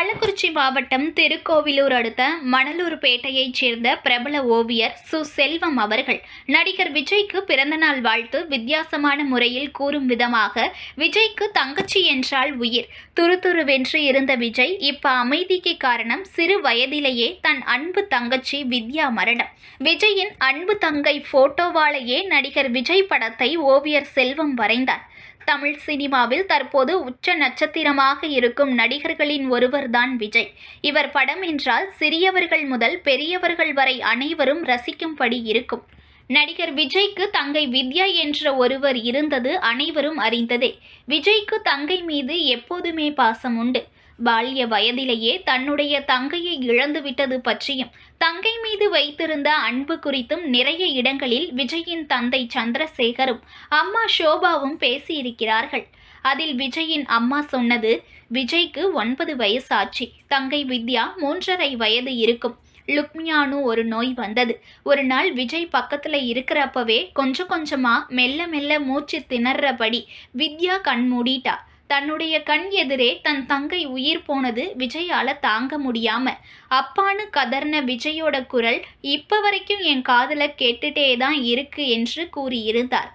கள்ளக்குறிச்சி மாவட்டம் திருக்கோவிலூர் அடுத்த மணலூர்பேட்டையைச் சேர்ந்த பிரபல ஓவியர் சு. செல்வம் அவர்கள் நடிகர் விஜய்க்கு பிறந்தநாள் வாழ்த்து வித்தியாசமான முறையில் கூறும் விதமாக விஜய்க்கு தங்கச்சி என்றால் உயிர். துருதுருவென்று இருந்த விஜய் இப்ப அமைதிக்கு காரணம் சிறு வயதிலேயே தன் அன்பு தங்கச்சி வித்யா மரணம். விஜயின் அன்பு தங்கை போட்டோவாலேயே நடிகர் விஜய் படத்தை ஓவியர் செல்வம் வரைந்தார். தமிழ் சினிமாவில் தற்போது உச்ச நட்சத்திரமாக இருக்கும் நடிகர்களின் ஒருவர்தான் விஜய். இவர் படம் என்றால் சிறியவர்கள் முதல் பெரியவர்கள் வரை அனைவரும் ரசிக்கும்படி இருக்கும். நடிகர் விஜய்க்கு தங்கை வித்யா என்ற ஒருவர் இருந்தது அனைவரும் அறிந்ததே. விஜய்க்கு தங்கை மீது எப்போதுமே பாசம் உண்டு. பால்ய வயதிலேயே தன்னுடைய தங்கையை இழந்துவிட்டது பற்றியும் தங்கை மீது வைத்திருந்த அன்பு குறித்தும் நிறைய இடங்களில் விஜயின் தந்தை சந்திரசேகரும் அம்மா ஷோபாவும் பேசியிருக்கிறார்கள். அதில் விஜயின் அம்மா சொன்னது விஜய்க்கு ஒன்பது வயசாச்சு. தங்கை வித்யா மூன்றரை வயது இருக்கும். லுக்மியானு ஒரு நோய் வந்தது. ஒரு நாள் விஜய் பக்கத்துல இருக்கிறப்பவே கொஞ்சம் கொஞ்சமா மெல்ல மெல்ல மூச்சு திணறபடி வித்யா கண் மூடிட்டா. தன்னுடைய கண் எதிரே தன் தங்கை உயிர் போனது விஜயால தாங்க முடியாம. அப்பான்னு கதர்ன விஜயோட குரல் இப்ப வரைக்கும் என் காதல கேட்டுட்டே தான் இருக்கு என்று கூறியிருந்தார்.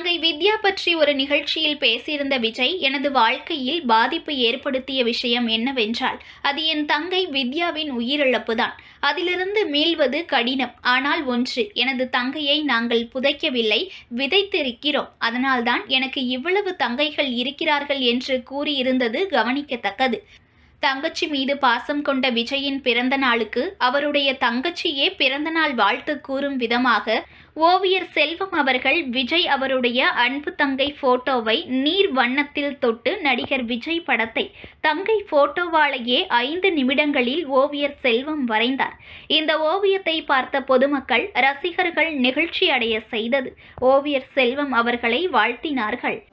தங்கை வித்யா பற்றி ஒரு நிகழ்ச்சியில் பேசியிருந்த விஜய் எனது வாழ்க்கையில் பாதிப்பு ஏற்படுத்திய விஷயம் என்னவென்றால் அது என் தங்கை வித்யாவின் உயிரிழப்புதான். அதிலிருந்து மீள்வது கடினம். ஆனால் ஒன்று எனது தங்கையை நாங்கள் புதைக்கவில்லை விதைத்திருக்கிறோம். அதனால்தான் எனக்கு இவ்வளவு தங்கைகள் இருக்கிறார்கள் என்று கூறியிருந்தது கவனிக்கத்தக்கது. தங்கச்சி மீது பாசம் கொண்ட விஜயின் பிறந்த நாளுக்கு அவருடைய தங்கச்சியே பிறந்தநாள் வாழ்த்து கூறும் விதமாக ஓவியர் செல்வம் அவர்கள் விஜய் அவருடைய அன்பு தங்கை போட்டோவை நீர் வண்ணத்தில் தொட்டு நடிகர் விஜய் படத்தை தங்கை போட்டோவாலேயே ஐந்து நிமிடங்களில் ஓவியர் செல்வம் வரைந்தார். இந்த ஓவியத்தை பார்த்த பொதுமக்கள் ரசிகர்கள் நிகழ்ச்சி அடைய செய்தது. ஓவியர் செல்வம் அவர்களை வாழ்த்தினார்கள்.